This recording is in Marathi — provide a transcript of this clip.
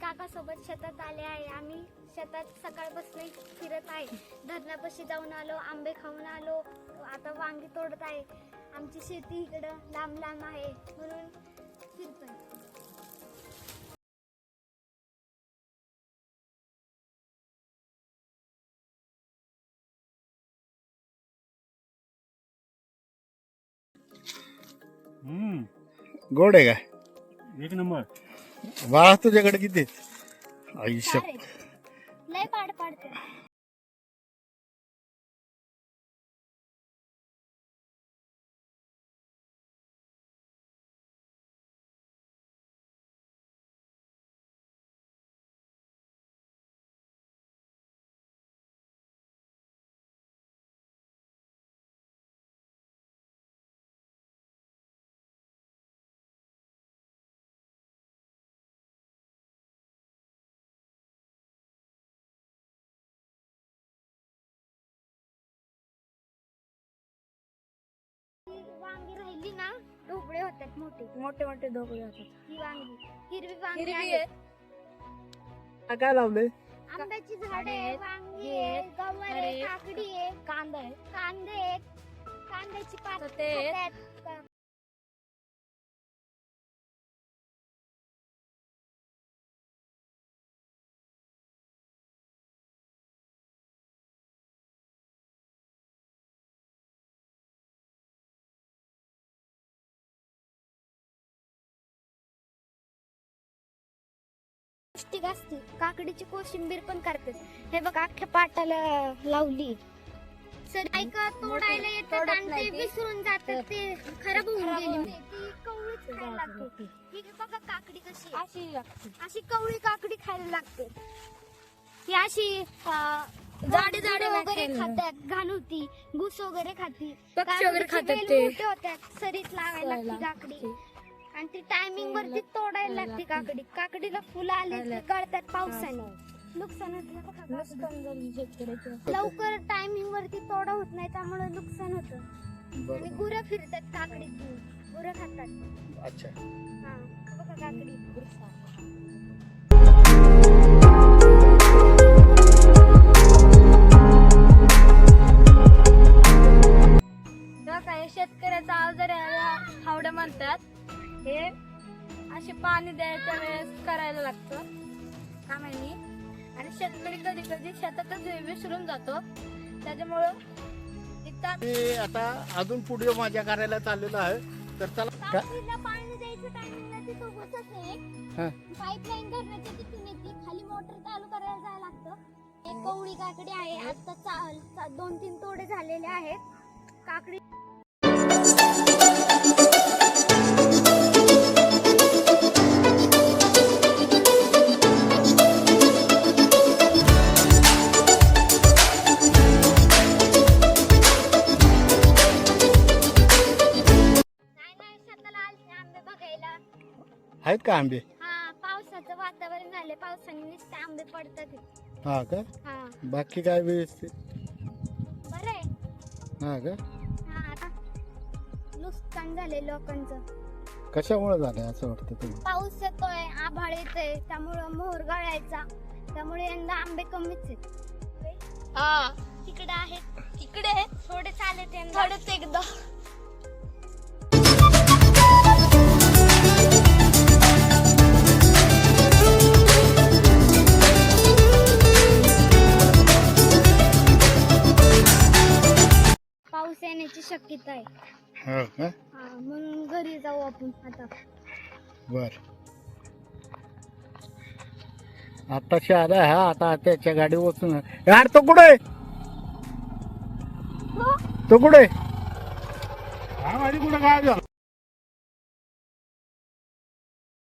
काकासोबत शेतात आले आहे. आम्ही शेतात सकाळपासून फिरत आहे. धरणापाशी जाऊन आलो आंबे खाऊन आलो. आता वांगी तोडत आहे. आमची शेती इकडं लांब लांब आहे. म्हणून फिरतोय. हम्म. गोड आहे का एक नंबर. बाळा तुझ्याकडे किती आयुष्य. लय पाड पाडते वांगी राहिली ना ढोबळे होतात मोठे. मोठे मोठे ढोबळे होतात. ही वांगी हिरवी वांगी हिरवी आहेत. आहे. काय लावले आंब्याची झाडे आहे, आहेत, वांगी हे आहे आहेत, गवार आहे. काकडी आहे कांदा आहे कांदे आहेत. कांद्याची पात तर ते आहेत. पौष्टिक असते काकडीची कोशिंबीर पण करतात हे बघ अख्ख्या पाटाला लावली. सर ऐका तोडायला येतात आणि ते ते. विसरून जातात ते खराब होऊन गेली. ती कवळीच खायला लागते. ही बघा काकडी कशी. अशी लागते. अशी कवळी काकडी खायला लागते. ही अशी जाडी जाडी वगैरे. खातात घाण होती घुस वगैरे खाती. पक्षी वगैरे खातात ते. होतात सरीत लावायला लागते. काकडी. आणि ती टायमिंग वरती तोडायला लागते काकडी. काकडीला फुलं आली. गळतात पावसाने. नुकसान होतं बघा. काकडी. नुकसान झाली शेतकऱ्याचं. लवकर टायमिंग वरती तोडा होत नाही त्यामुळे नुकसान होतं. आणि बरं गुरं फिरतात काकडीत गुरं खातात. अच्छा. हा बघा काकडी. शेतकऱ्याचा आजार हावडं म्हणतात हे असे पाणी द्यायच्या वेळेस करायला लागतं. कामानी आणि शेतकरी कधी कधी शेतातच विसरून जातो. त्याच्यामुळं मी आता अजून पुढे माझ्या कार्यालयात चाललेलो आहे. तर चला. का- काकडीला पाणी द्यायचं टायमिंगला तिथं घुसत नाही हा. पाईपलाईन धरण्याच्या तिथून येते खाली मोटर चालू करायला जायला लागतं. एक कवळी काकडी आहे. आता दोन तीन तोडे झालेले आहेत. काकडी आहेत का आंबे? हा पावसाचं वातावरण झाले पावसाने नुसते आंबे पडतात. हे. हा का? हा. बाकी काय व्यवस्थित? बरं आहे. हा का? हा आता नुकसान झाले लोकांचं. कशामुळे झालं असं वाटतं तुम्ही पाऊस येतोय आभाळ येतोय त्यामुळं मोहर गळायचा. त्यामुळे यंदा आंबे कमीच आहेत. हा. तिकडे आहेत. इकडे थोडे चालेत यंदा. थोडंच एकदा. शक्यता आहे. हो का? हा, म्हणून घरी जाऊ आपण आता. बर. आताशी आला हा आता त्याच्या गाडी बसून यार तो कुठे तो? कुठे हा माझी कुठं काय झालं